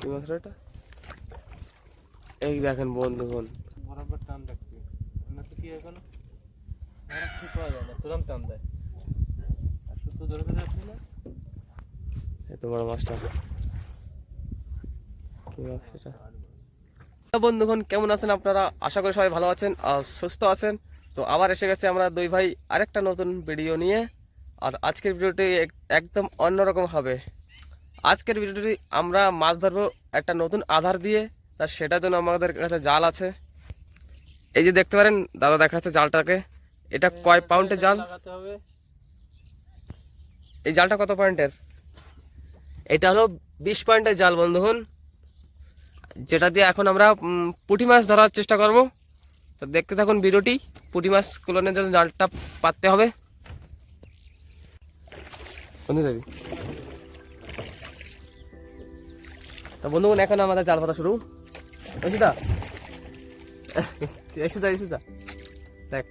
কি মাছ রে এটা এই দেখেন বন্ধুগণ। বরাবর টান রাখবি না তো কি এখন আর ঠিক পাওয়া যায় না তুরন্ত টান দেয়। আর শুধু ধরে ধরে রাখবি না। এত বড় মাছটা। কি মাছ এটা বন্ধুগণ কেমন আছেন আপনারা? আশা করি সবাই ভালো আছেন আর সুস্থ আছেন। তো আবার এসে গেছে আমরা দুই ভাই আরেকটা নতুন ভিডিও নিয়ে। আর আজকের ভিডিওটি এক- একদম অন্যরকম হবে। আজকের ভিডিওটি আমরা মাছ ধরবো একটা নতুন আধার দিয়ে তা সেটার জন্য আমাদের কাছে জাল আছে। এই যে দেখতে পারেন দাদা দেখাচ্ছে জালটাকে। এটা কয় পাউন্ডের জাল? এই জালটা কত পয়েন্টের এটা হলো বিশ পয়েন্টের জাল বন্ধুগণ। যেটা দিয়ে এখন আমরা পুঁটি মাছ ধরার চেষ্টা করব। তো দেখতে থাকুন ভিডিওটি পুঁটি মাছ কুলনের জন্য জালটা পাততে হবে। বন্ধু তো বন্ধুগণ এখন আমাদের জাল পাতা শুরু এসুদা এসুদা যা। দেখ।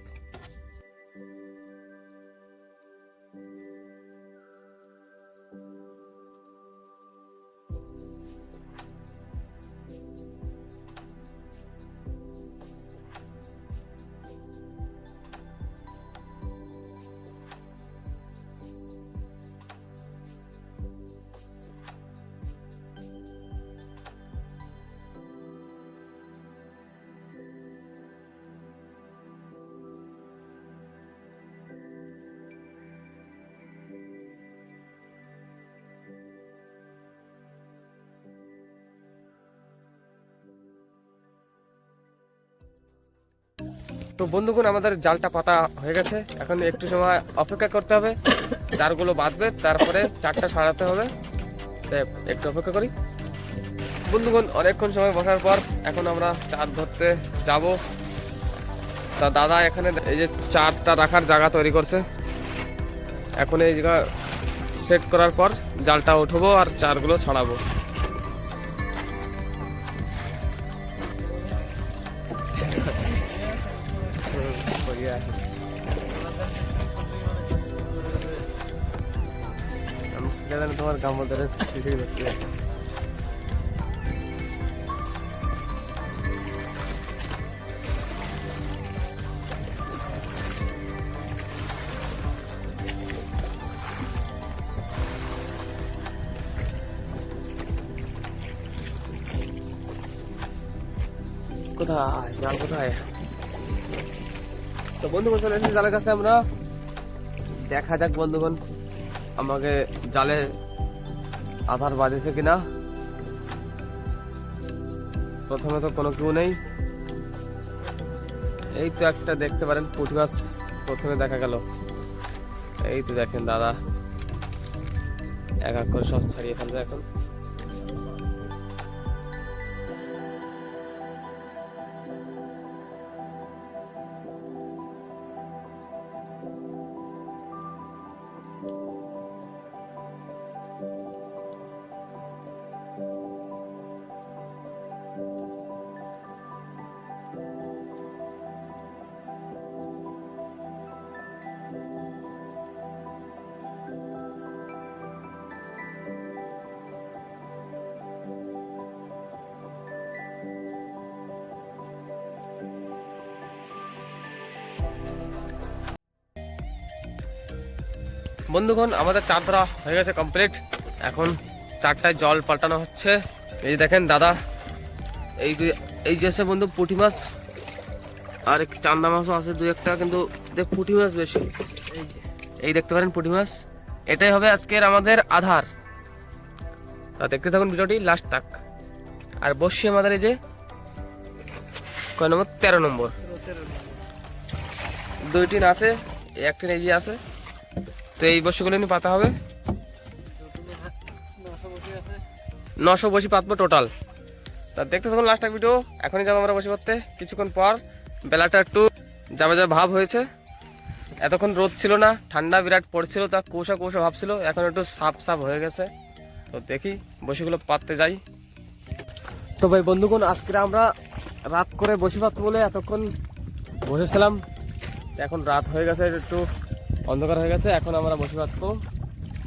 তো বন্ধুগণ, আমাদের জালটা পাতা হয়ে গেছে। এখন একটু সময় অপেক্ষা করতে হবে। চারগুলো বাঁধবে, তারপরে চারটা সারাতে হবে। একটু অপেক্ষা করি। বন্ধুগণ, অনেকক্ষণ সময় বসার পর এখন আমরা চার ধরতে যাব। তা দাদা এখানে এই যে চারটা রাখার জায়গা তৈরি করছে। এখন এই জায়গা সেট করার পর জালটা উঠবো আর চারগুলো ছাড়াবো। তোমার গাম ধরে শিখে কোথায়? জাল কোথায়? তো বন্ধুগণ, চলে এসেছি জালের কাছে আমরা। দেখা যাক বন্ধুগণ, আমাকে জালে আধার বাজেছে কিনা? প্রথমে তো কোনো কেউ নেই। এই তো একটা দেখতে পারেন, পুঁটি মাছ প্রথমে দেখা গেল। এই তো দেখেন দাদা। এক এক করে সব ছাড়িয়ে ফেলবে এখন। বন্ধুগণ, আমাদের চার ধরা হয়ে গেছে কমপ্লিট এখন চারটায় জল পাল্টানো হচ্ছে। এই যে দেখেন দাদা, এই এই যে আছে বন্ধু পুঁটি মাছ, আর চান্দা মাছও আছে দু একটা, কিন্তু দেখ পুঁটি মাছ বেশি। এই এই দেখতে পারেন পুঁটি মাছ। এটাই হবে আজকের আমাদের আধার। তা দেখতে থাকুন ভিডিওটি লাস্ট তাক। আর বসছি আমাদের এই যে কয় নম্বর? তেরো নম্বর। দুইটি আছে একটি এই যে আছে। তো এই বসিগুলো নিয়ে পাতা হবে? নশো বসে পাতবো টোটাল তা দেখতে থাকুন লাস্ট ভিডিও এখনই যাব আমরা বসে করতে কিছুক্ষণ পর বেলাটা একটু যাবে যাবে ভাব হয়েছে। এতক্ষণ রোদ ছিল না, ঠান্ডা বিরাট পড়ছিল, তা কৌশা কৌশা ভাব ছিল, এখন একটু সাপ সাপ হয়ে গেছে। তো দেখি বসিগুলো পাততে যাই। তো ভাই বন্ধুগণ, আজকে আমরা রাত করে বসি পাতবো বলে এতক্ষণ বসেছিলাম। এখন রাত হয়ে গেছে, একটু অন্ধকার হয়ে গেছে, এখন আমরা বসে থাকব।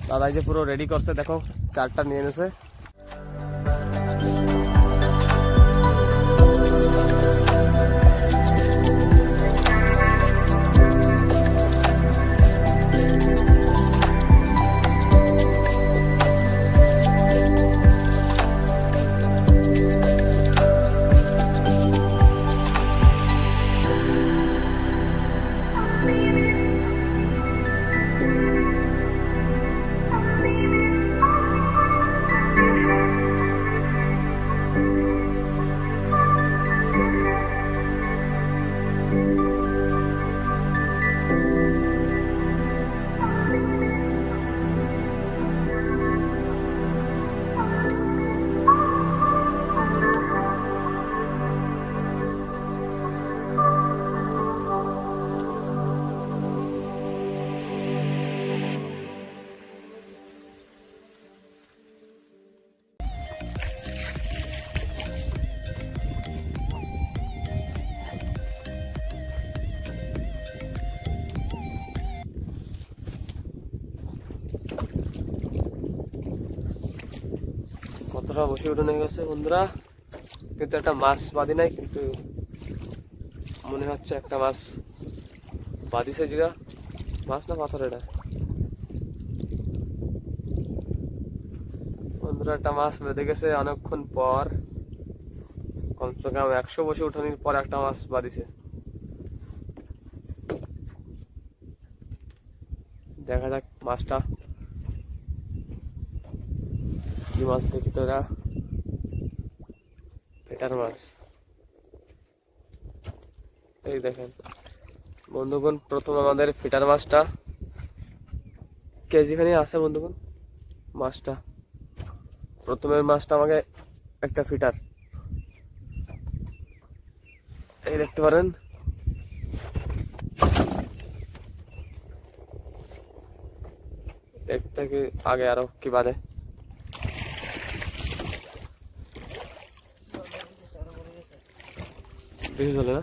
দাদাই যে পুরো রেডি করছে, দেখো, চারটা নিয়ে এনেছে। আমরা বসে উঠে নিয়ে গেছে বন্ধুরা। কিন্তু একটা মাছ বাঁধি নাই, কিন্তু মনে হচ্ছে একটা মাছ বাঁধিছে জিগা। মাছ না পাথর এটা? বন্ধুরা, একটা মাছ বেঁধে গেছে অনেকক্ষণ পর। কমসে কম একশো বসে উঠানির পর একটা মাছ বাঁধিছে। দেখা যাক মাছটা কি মাছ দেখি তো এরা পেটার মাছ। এই দেখেন, বন্ধুগণ, প্রথম আমাদের ফিটার মাছটা। কেজিখানি আছে বন্ধুগণ, মাছটা। প্রথমের মাছটা আমাকে একটা ফিটার এই দেখতে পারেন। দেখতে আগে আরও কি বাদে? বেশি চলে না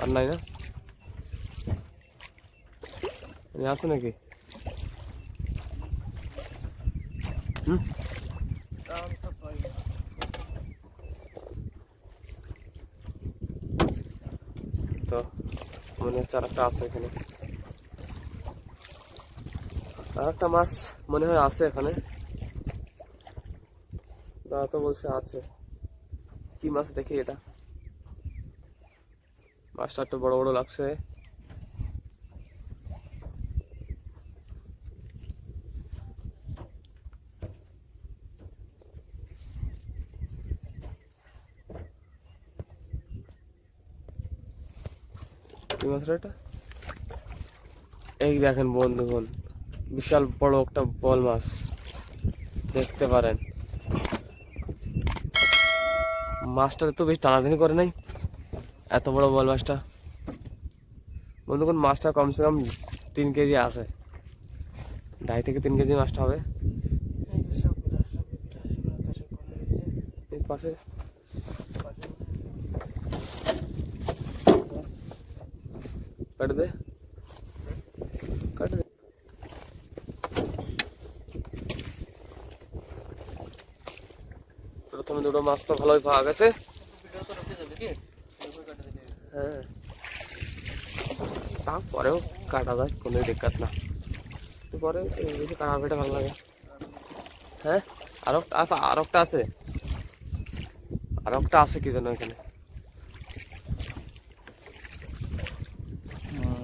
আর নাই না এ আছে নাকি হুম তো মনে হচ্ছে আর একটা আছে এখানে আর একটা মাছ মনে হয় আছে এখানে দাদা তো বলছে আছে কি মাছ দেখি এটা? মাছটা একটু বড় বড় লাগছে। কি মাছ রে এটা? এই দেখেন বন্ধুগণ, বিশাল বড় একটা বল মাছ। দেখতে পারেন। মাছটা তো বেশ টানাটানি করে নাই। এত বড় বল মাছটা। বন্ধুগণ, মাছটা কমসে কম তিন কেজি আছে। ঢাই থেকে তিন কেজি মাছটা হবে। পাশে। কাট দে কাট দে প্রথমে দুটো মাছ তো ভালোই পাওয়া গেছে। হ্যাঁ তারপরেও কাটা যায়, কোনো দিক্কত না। পরে বেশি কাটা পেটা ভালো লাগে। হ্যাঁ? আর একটা আছে, আর একটা আছে। আর একটা আছে কি জন্য এখানে।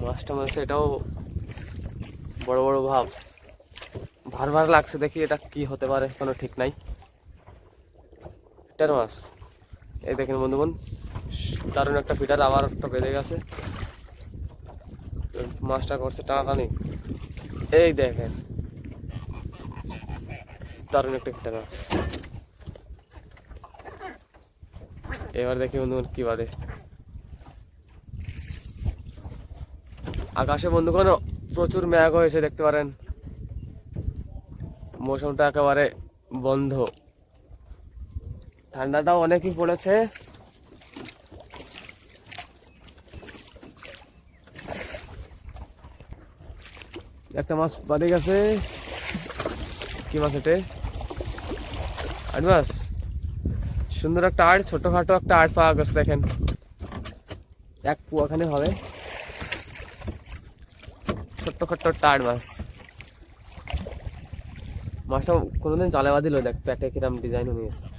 মাছটা মাছ এটাও বড় বড় ভাব। ভার ভার লাগছে দেখি এটা কি হতে পারে, কোনো ঠিক নাই। ফিটার মাছ। এই দেখেন বন্ধুগণ, দারুণ একটা ফিটার আবার একটা বেঁধে গেছে। মাছটা করছে টানাটানি। এই দেখেন, দারুণ একটা ফিটার মাছ। এবার দেখি বন্ধুগণ কি বাদে। আকাশে বন্ধুগণ, প্রচুর মেঘ হয়েছে, দেখতে পারেন। মৌসুমটা একেবারে বন্ধ। ঠান্ডাটাও অনেকই পড়েছে। একটা মাছ বাদে গেছে। কি মাছ এটে? আট মাছ সুন্দর একটা আড়, ছোটখাটো একটা আড় পাওয়া গেছে, দেখেন। এক পুয়াখানে হবে। ছোট্ট খাট্ট একটা আড় মাছ। মাছটা কোনোদিন জালে বাঁধিল দেখ প্যাটে কিরম ডিজাইন নিয়েছে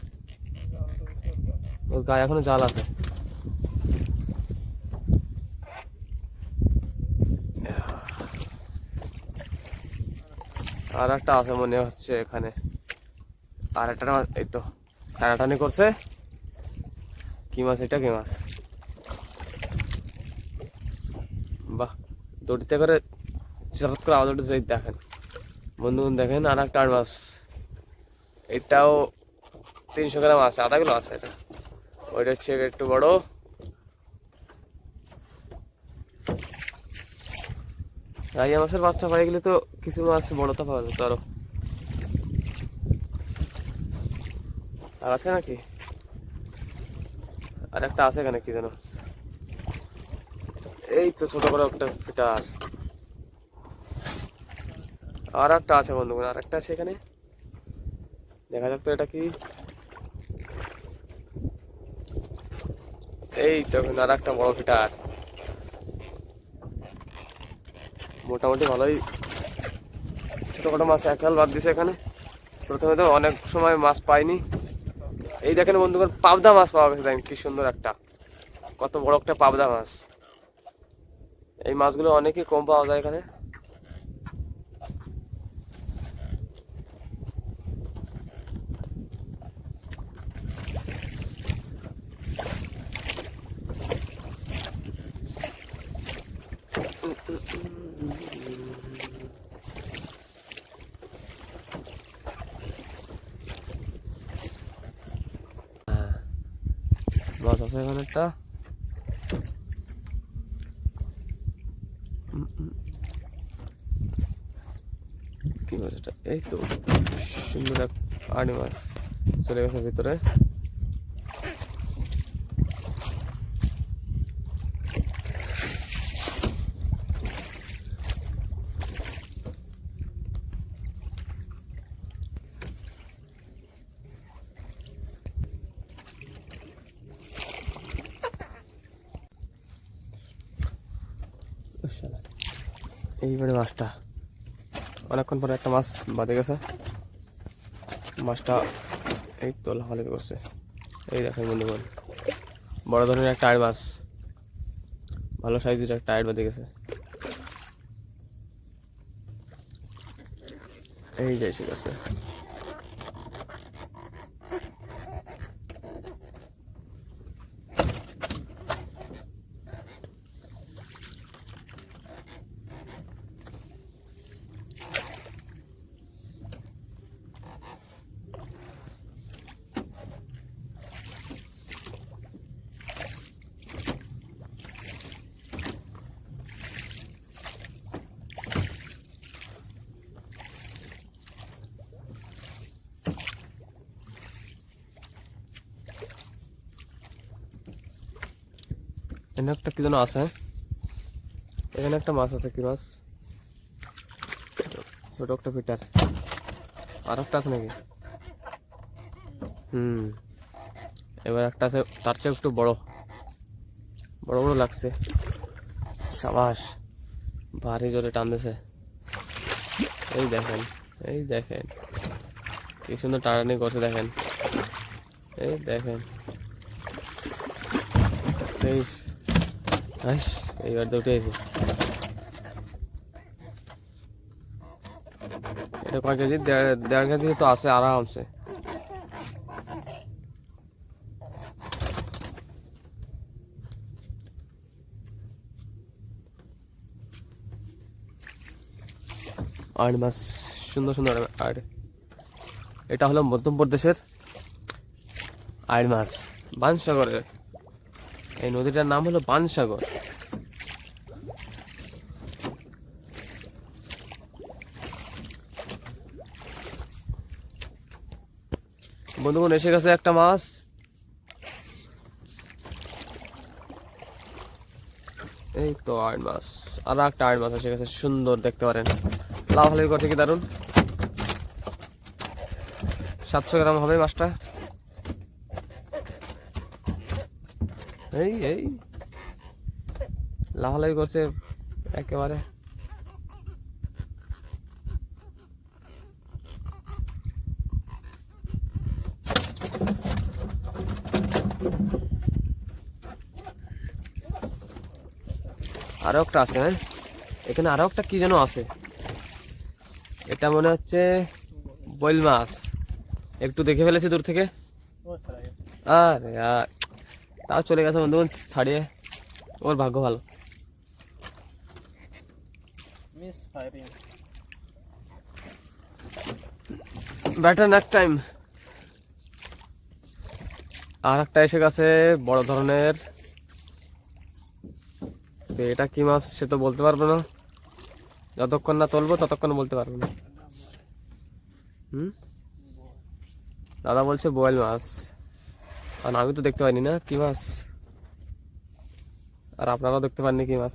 ওর গায়ে এখনও জাল আছে। আর একটা আছে মনে হচ্ছে এখানে। আর একটা এই তো, টানাটানি করছে। কি মাছ এটা? কি মাছ? বাহ, দড়িতে করে চরত করে আওয়াজ উঠেছে দেখেন। বন্ধুগণ দেখেন, আর একটা মাছ। এটাও তিনশো গ্রাম আছে, আধা কিলো আছে এটা। ওইটা হচ্ছে একটু বড়। রাইয়া মাছের বাচ্চা পাই গেলে তো কিছু মাছ বড় তো পাওয়া যেত আরও। আর আছে নাকি? আর একটা আছে এখানে, কি যেন। এই তো ছোট বড় একটা ফিটার আর একটা আছে বন্ধুগণ, আর একটা আছে এখানে। দেখা যাক তো এটা কি। এই তো আর একটা বড় ফিটার। মোটামুটি ভালোই। ছোটখাটো মাছ একাল বাদ দিছে এখানে। প্রথমে তো অনেক সময় মাছ পাইনি। এই দেখেন বন্ধুগণ, পাবদা মাছ পাওয়া গেছে, দেখেন কি সুন্দর একটা। কত বড় একটা পাবদা মাছ। এই মাছগুলো অনেকই কম পাওয়া যায় এখানে মাছ উম। কি মাছ এটা এই তো সুন্দর আড়ি চলে গেছে ভিতরে এইবারে মাছটা। অনেকক্ষণ পরে একটা মাছ বাদে গেছে। মাছটা এই তো লাফালাফি করছে। এই দেখেন বন্ধুগণ, বড় ধরনের একটা আড় মাছ। ভালো সাইজের একটা আড় বাদে গেছে। এই যাই ঠিক গেছে। এখানে একটা কি যেন আছে? এখানে একটা মাছ আছে কি মাছ? ছোট একটা ফিটার। আর একটা আছে নাকি? হুম। এবার একটা আছে, তার চেয়ে একটু বড়। বড় বড় লাগছে। সাবাস, ভারী জোরে টানতেছে। এই দেখেন এই দেখেন। কি সুন্দর টানানি করছে, দেখেন। এই দেখেন। এই আইস এইবার তো উঠে গেছে এটা কয় কেজি? দেড় কেজি তো আছে আরামসে। আট মাছ সুন্দর সুন্দর আট এটা হলো মধ্যপ্রদেশের আড় মাছ, বানসাগরের। এই নদীটার নাম হলো বানসাগর। বন্ধুগণ, এসে গেছে একটা মাছ। এই তো আড় মাছ, আর একটা আড় মাছ এসে গেছে, সুন্দর দেখতে পারেন। লাফালাফি করছে কি দারুণ সাতশো গ্রাম হবে মাছটা। এই এই। লাফালাফি করছে একেবারে। আরও একটা আছে হ্যাঁ? এখানে আরও একটা কি যেন আছে? এটা মনে হচ্ছে বইল মাছ। একটু দেখে ফেলেছি দূর থেকে। আরে আর। তাও চলে গেছে বন্ধু ছাড়িয়ে। ওর ভাগ্য ভালো। Miss firing batter next time আর একটা এসে গেছে বড় ধরনের। তো এটা কি মাছ সে তো বলতে পারব না। যতক্ষণ না তুলবো ততক্ষণ বলতে পারব না। হুম? দাদা বলছে বোয়াল মাছ। আর আমি তো দেখতে পাইনি না কি মাছ? আর আপনারাও দেখতে পাননি কি মাছ?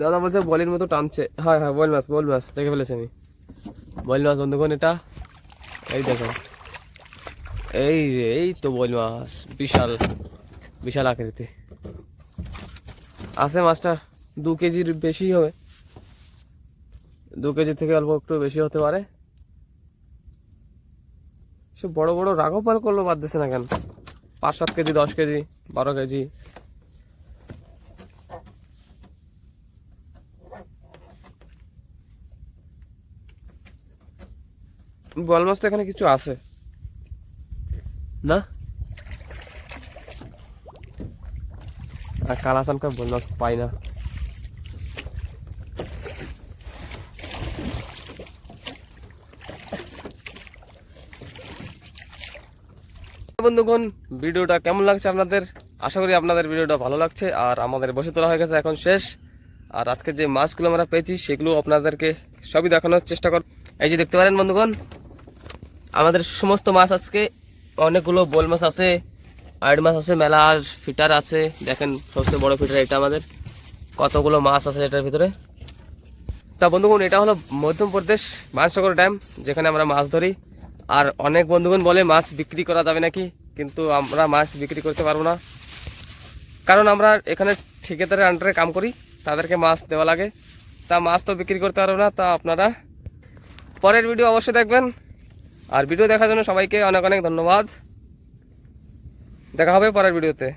দাদা বলছে বলির মতো টানছে। হ্যাঁ হ্যাঁ বোয়াল মাছ বোয়াল মাছ দেখে ফেলেছি আমি। বল মাছ বন্ধুগণ এটা? এই দেখো। এই রে, এই তো বল মাছ বিশাল বিশাল আকৃতি। আছে মাছটা দু কেজির বেশি হবে। দু কেজি থেকে অল্প একটু বেশি হতে পারে। সব বড় বড় রাঘব পাল করল, বাদ দিছে না কেন? পাঁচ, সাত কেজি, দশ কেজি, বারো কেজি। বল মাছ তো এখানে কিছু আছে। না? আর কালাসানকে বল মাছ পাই না। বন্ধুগণ, ভিডিওটা কেমন লাগছে আপনাদের? আশা করি আপনাদের ভিডিওটা ভালো লাগছে। আর আমাদের বসে তোলা হয়ে গেছে এখন শেষ। আর আজকে যে মাছগুলো আমরা পেয়েছি সেগুলো আপনাদেরকে সবই দেখানোর চেষ্টা কর এই যে দেখতে পারেন বন্ধুগণ, আমাদের সমস্ত মাছ আজকে, অনেকগুলো বোল মাছ আছে, আইড মাছ আছে মেলা আর ফিটার আছে। দেখেন, সবচেয়ে বড় ফিটার এটা আমাদের। কতগুলো মাছ আছে এটার ভিতরে? তা বন্ধুগণ, এটা হলো মধ্যপ্রদেশ মাছসাগর ড্যাম, যেখানে আমরা মাছ ধরি। আর অনেক বন্ধুগণ বলে মাছ বিক্রি করা যাবে নাকি? কিন্তু আমরা মাছ বিক্রি করতে পারব না। কারণ আমরা এখানে ঠিকাদারের আন্ডারে কাম করি, তাদেরকে মাছ দেওয়া লাগে। তা মাছ তো বিক্রি করতে পারব না, তা আপনারা পরের ভিডিও অবশ্যই দেখবেন। আর ভিডিও দেখার জন্য সবাইকে অনেক অনেক ধন্যবাদ। দেখা হবে পরের ভিডিওতে